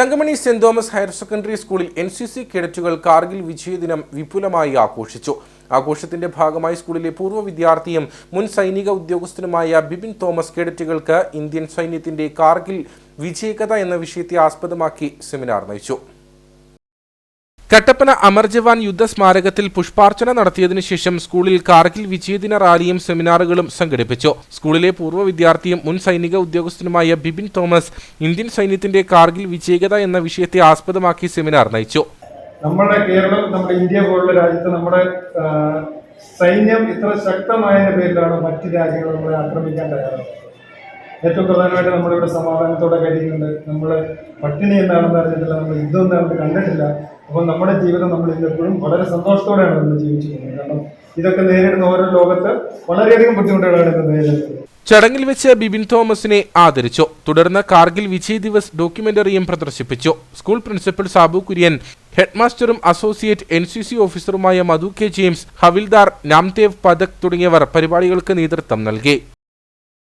Thankamani Saint Thomas higher secondary സ്കൂളിൽ N C C കേഡറ്റുകൾ കാർഗിൽ വിജയദിനം വിപുലമായി ആഘോഷിച്ചു. ആഘോഷത്തിന്റെ ഭാഗമായി സ്കൂളിലെ പൂർവ വിദ്യാർത്ഥിയും മുൻ സൈനിക ഉദ്യോഗസ്ഥനുമായ ബിബിൻ തോമസ് കേഡറ്റുകൾക്ക് ഇന്ത്യൻ സൈന്യത്തിന്റെ കാർഗിൽ വിജയകഥ എന്ന വിഷയത്തെ ആസ്പദമാക്കി സെമിനാർ നയിച്ചു. കട്ടപ്പന അമർ ജവാൻ യുദ്ധ സ്മാരകത്തിൽ പുഷ്പാർച്ചന നടത്തിയതിനു ശേഷം സ്കൂളിൽ കാർഗിൽ വിജയദിന റാലിയും സെമിനാറുകളും സംഘടിപ്പിച്ചു. സ്കൂളിലെ പൂർവ വിദ്യാർത്ഥിയും മുൻ സൈനിക ഉദ്യോഗസ്ഥനുമായ ബിബിൻ തോമസ് ഇന്ത്യൻ സൈന്യത്തിന്റെ കാർഗിൽ വിജയകത എന്ന വിഷയത്തെ ആസ്പദമാക്കി സെമിനാർ നയിച്ചു. നമ്മുടെ കേരളം നമ്മുടെ ഇന്ത്യ പോലുള്ള രാജ്യത്ത് നമ്മുടെ സൈന്യം ഇത്ര ശക്തമായ പേരിലാണ് മറ്റ് രാജ്യങ്ങൾ നമ്മളെ ആക്രമിക്കാൻ തയ്യാറാവുന്നത് ഏറ്റവും പ്രധാനമായിട്ട് നമ്മളിവിടെ സമാധാനത്തോടെ കഴിയുന്നുണ്ട് നമ്മൾ പട്ടിണി എന്താണെന്ന് അറിഞ്ഞിട്ടില്ല നമ്മൾ യുദ്ധം എന്താണെന്ന് കണ്ടിട്ടില്ല. അപ്പോൾ നമ്മുടെ ജീവിതം നമ്മൾ ഇന്നെപ്പോഴും വളരെ സന്തോഷത്തോടെയാണ് നമ്മൾ ജീവിച്ചു പോകുന്നത് കാരണം ഇതൊക്കെ നേരിടുന്ന ഓരോ ലോകത്ത് വളരെയധികം ബുദ്ധിമുട്ടുകളാണ് ഇന്ന് നേരിടുന്നത്. ചടങ്ങിൽ വെച്ച് ബിബിൻ തോമസിനെ ആദരിച്ചു. തുടർന്ന് കാർഗിൽ വിജയ് ദിവസ് ഡോക്യുമെന്ററിയും പ്രദർശിപ്പിച്ചു. സ്കൂൾ പ്രിൻസിപ്പൽ സാബു കുര്യൻ ഹെഡ്മാസ്റ്ററും അസോസിയേറ്റ് എൻ സി സി ഓഫീസറുമായ മധു കെ ജെയിംസ് ഹവിൽദാർ നാംദേവ് പദക് തുടങ്ങിയവർ പരിപാടികൾക്ക് നേതൃത്വം നൽകി.